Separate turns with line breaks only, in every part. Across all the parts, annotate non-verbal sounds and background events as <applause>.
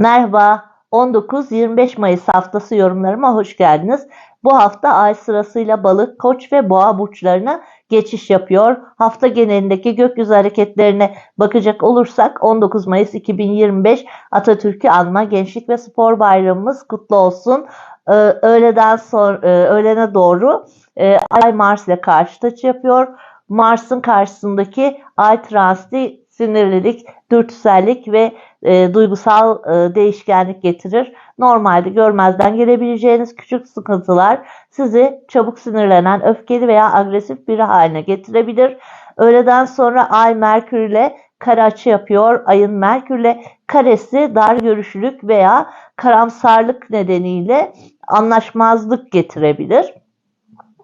Merhaba, 19-25 Mayıs haftası yorumlarıma hoş geldiniz. Bu hafta ay sırasıyla balık, koç ve boğa burçlarına geçiş yapıyor. Hafta genelindeki gökyüzü hareketlerine bakacak olursak 19 Mayıs 2025 Atatürk'ü anma Gençlik ve Spor Bayramımız kutlu olsun. Ee, öğleden sonra, e, öğlene doğru e, ay Mars ile karşı açı yapıyor. Mars'ın karşısındaki ay transiti sinirlilik, dürtüsellik ve e, duygusal e, değişkenlik getirir. Normalde görmezden gelebileceğiniz küçük sıkıntılar sizi çabuk sinirlenen, öfkeli veya agresif biri haline getirebilir. Öğleden sonra Ay Merkür ile kare açı yapıyor. Ayın Merkür ile karesi dar görüşlülük veya karamsarlık nedeniyle anlaşmazlık getirebilir.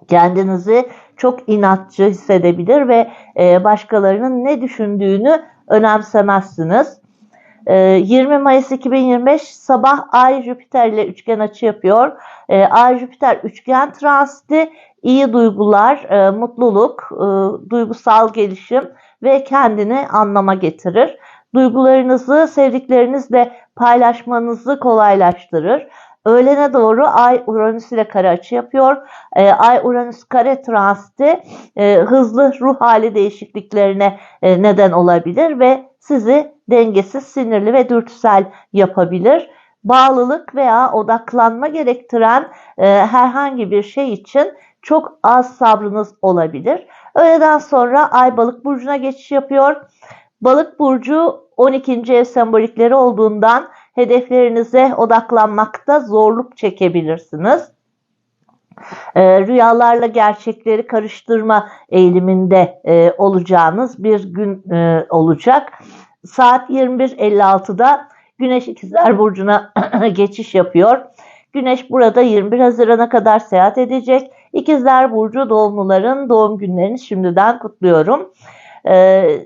Kendinizi çok inatçı hissedebilir ve e, başkalarının ne düşündüğünü önemsemezsiniz. 20 Mayıs 2025 sabah Ay Jüpiter ile üçgen açı yapıyor. Ay Jüpiter üçgen transiti iyi duygular, mutluluk, duygusal gelişim ve kendini anlama getirir. Duygularınızı sevdiklerinizle paylaşmanızı kolaylaştırır. Öğlene doğru Ay Uranüs ile kare açı yapıyor. E, Ay Uranüs kare transiti e, hızlı ruh hali değişikliklerine e, neden olabilir ve sizi dengesiz, sinirli ve dürtüsel yapabilir. Bağlılık veya odaklanma gerektiren e, herhangi bir şey için çok az sabrınız olabilir. Öğleden sonra Ay Balık burcuna geçiş yapıyor. Balık burcu 12. ev sembolikleri olduğundan hedeflerinize odaklanmakta zorluk çekebilirsiniz. E, rüyalarla gerçekleri karıştırma eğiliminde e, olacağınız bir gün e, olacak. Saat 21.56'da Güneş İkizler Burcu'na <clears throat> geçiş yapıyor. Güneş burada 21 Haziran'a kadar seyahat edecek. İkizler Burcu doğumluların doğum günlerini şimdiden kutluyorum. Ee,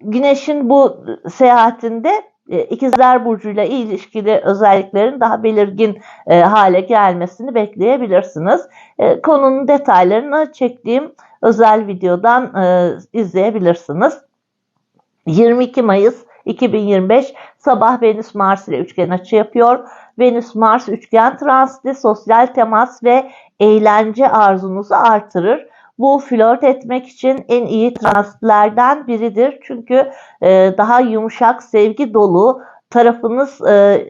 Güneş'in bu seyahatinde İkizler Burcu'yla ilişkili özelliklerin daha belirgin e, hale gelmesini bekleyebilirsiniz. E, konunun detaylarını çektiğim özel videodan izleyebilirsiniz. 22 Mayıs 2025 sabah Venüs Mars ile üçgen açı yapıyor. Venüs Mars üçgen transiti sosyal temas ve eğlence arzunuzu artırır. Bu flört etmek için en iyi transitlerden biridir. Çünkü e, daha yumuşak, sevgi dolu tarafınız e,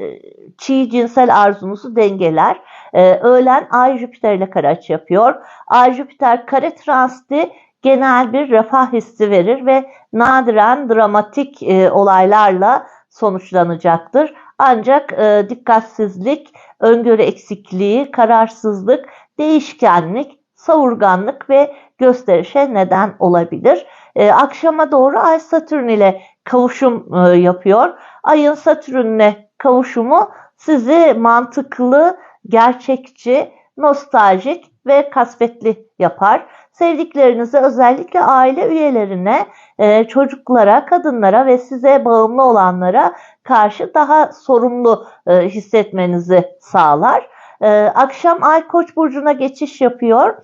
çiğ cinsel arzunuzu dengeler. E, öğlen Ay Jüpiter ile kare açı yapıyor. Ay Jüpiter kare transiti genel bir refah hissi verir ve nadiren dramatik e, olaylarla sonuçlanacaktır. Ancak e, dikkatsizlik, öngörü eksikliği, kararsızlık, değişkenlik savurganlık ve gösterişe neden olabilir. E, akşama doğru Ay Satürn ile kavuşum e, yapıyor. Ayın Satürn'le kavuşumu sizi mantıklı, gerçekçi, nostaljik ve kasvetli yapar. Sevdiklerinizi özellikle aile üyelerine, e, çocuklara, kadınlara ve size bağımlı olanlara karşı daha sorumlu e, hissetmenizi sağlar. E, akşam Ay Koç burcuna geçiş yapıyor.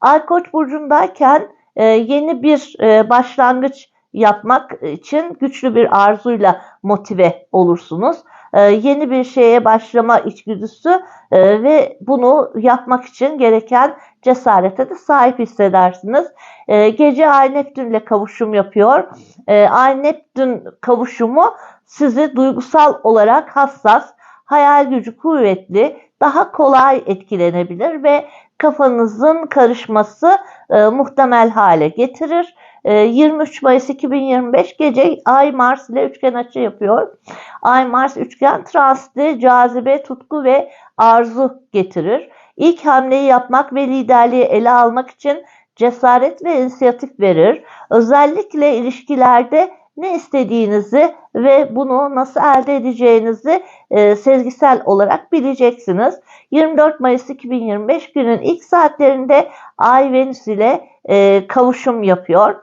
Ay Koç burcundayken e, yeni bir e, başlangıç yapmak için güçlü bir arzuyla motive olursunuz. E, yeni bir şeye başlama içgüdüsü e, ve bunu yapmak için gereken cesarete de sahip hissedersiniz. E, gece Ay Neptün ile kavuşum yapıyor. E, Ay Neptün kavuşumu sizi duygusal olarak hassas, hayal gücü kuvvetli, daha kolay etkilenebilir ve kafanızın karışması e, muhtemel hale getirir. E, 23 Mayıs 2025 gece Ay Mars ile üçgen açı yapıyor. Ay Mars üçgen transiti cazibe, tutku ve arzu getirir. İlk hamleyi yapmak ve liderliği ele almak için cesaret ve inisiyatif verir. Özellikle ilişkilerde ne istediğinizi ve bunu nasıl elde edeceğinizi e, sezgisel olarak bileceksiniz. 24 Mayıs 2025 günün ilk saatlerinde Ay Venüs ile e, kavuşum yapıyor.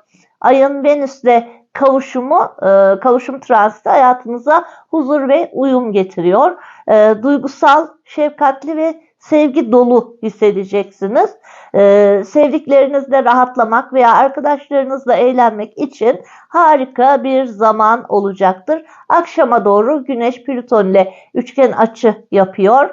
Ayın Venüs ile kavuşumu, e, kavuşum transiti hayatınıza huzur ve uyum getiriyor. E, duygusal, şefkatli ve sevgi dolu hissedeceksiniz. Ee, sevdiklerinizle rahatlamak veya arkadaşlarınızla eğlenmek için harika bir zaman olacaktır. Akşama doğru Güneş Plüton ile üçgen açı yapıyor.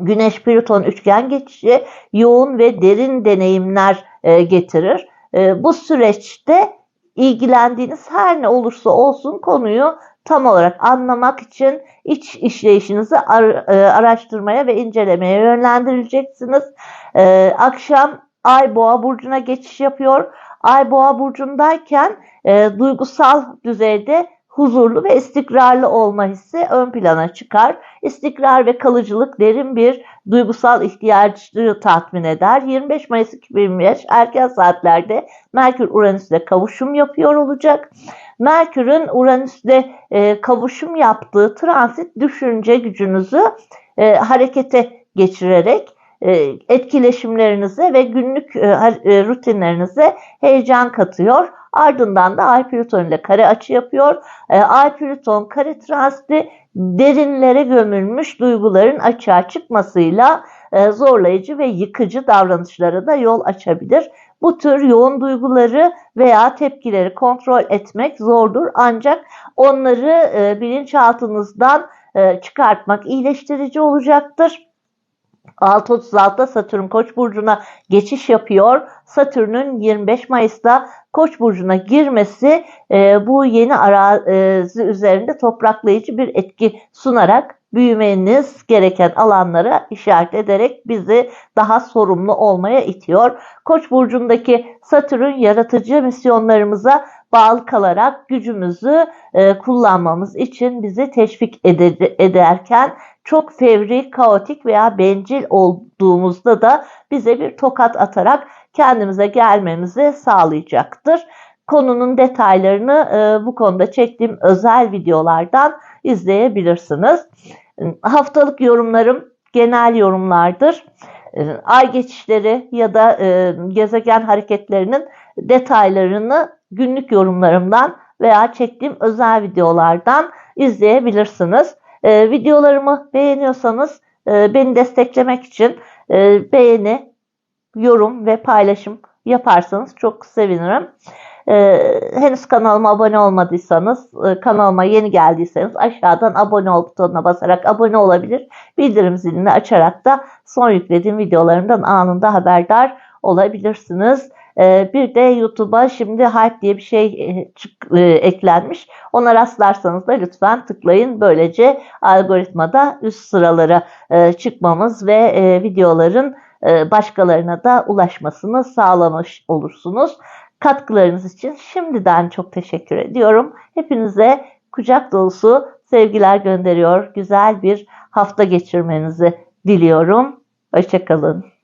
Güneş Plüton üçgen geçişi yoğun ve derin deneyimler e, getirir. E, bu süreçte ilgilendiğiniz her ne olursa olsun konuyu tam olarak anlamak için iç işleyişinizi ar- e, araştırmaya ve incelemeye yönlendirileceksiniz. E, akşam Ay Boğa burcuna geçiş yapıyor. Ay Boğa burcundayken e, duygusal düzeyde huzurlu ve istikrarlı olma hissi ön plana çıkar. İstikrar ve kalıcılık derin bir duygusal ihtiyacı tatmin eder. 25 Mayıs 2025 erken saatlerde Merkür Uranüs'le kavuşum yapıyor olacak. Merkür'ün Uranüs'le e, kavuşum yaptığı transit düşünce gücünüzü e, harekete geçirerek e, etkileşimlerinize ve günlük e, e, rutinlerinize heyecan katıyor. Ardından da Ay Plüton ile kare açı yapıyor. E, Ay Plüton kare transiti derinlere gömülmüş duyguların açığa çıkmasıyla e, zorlayıcı ve yıkıcı davranışlara da yol açabilir. Bu tür yoğun duyguları veya tepkileri kontrol etmek zordur ancak onları e, bilinçaltınızdan e, çıkartmak iyileştirici olacaktır. 6.36'da Satürn Koç burcuna geçiş yapıyor. Satürn'ün 25 Mayıs'ta Koç burcuna girmesi e, bu yeni arazi üzerinde topraklayıcı bir etki sunarak büyümeniz gereken alanlara işaret ederek bizi daha sorumlu olmaya itiyor. Koç burcundaki Satürn yaratıcı misyonlarımıza bağlı kalarak gücümüzü e, kullanmamız için bizi teşvik ed- ederken çok fevri, kaotik veya bencil olduğumuzda da bize bir tokat atarak kendimize gelmemizi sağlayacaktır. Konunun detaylarını e, bu konuda çektiğim özel videolardan izleyebilirsiniz. Haftalık yorumlarım genel yorumlardır. E, ay geçişleri ya da e, gezegen hareketlerinin detaylarını günlük yorumlarımdan veya çektiğim özel videolardan izleyebilirsiniz. E, videolarımı beğeniyorsanız e, beni desteklemek için e, beğeni, yorum ve paylaşım yaparsanız çok sevinirim. Ee, henüz kanalıma abone olmadıysanız, e, kanalıma yeni geldiyseniz aşağıdan abone ol butonuna basarak abone olabilir. Bildirim zilini açarak da son yüklediğim videolarımdan anında haberdar olabilirsiniz. Ee, bir de YouTube'a şimdi Hype diye bir şey e, çık, e, eklenmiş. Ona rastlarsanız da lütfen tıklayın. Böylece algoritmada üst sıralara e, çıkmamız ve e, videoların başkalarına da ulaşmasını sağlamış olursunuz. Katkılarınız için şimdiden çok teşekkür ediyorum. Hepinize kucak dolusu sevgiler gönderiyor. Güzel bir hafta geçirmenizi diliyorum. Hoşçakalın.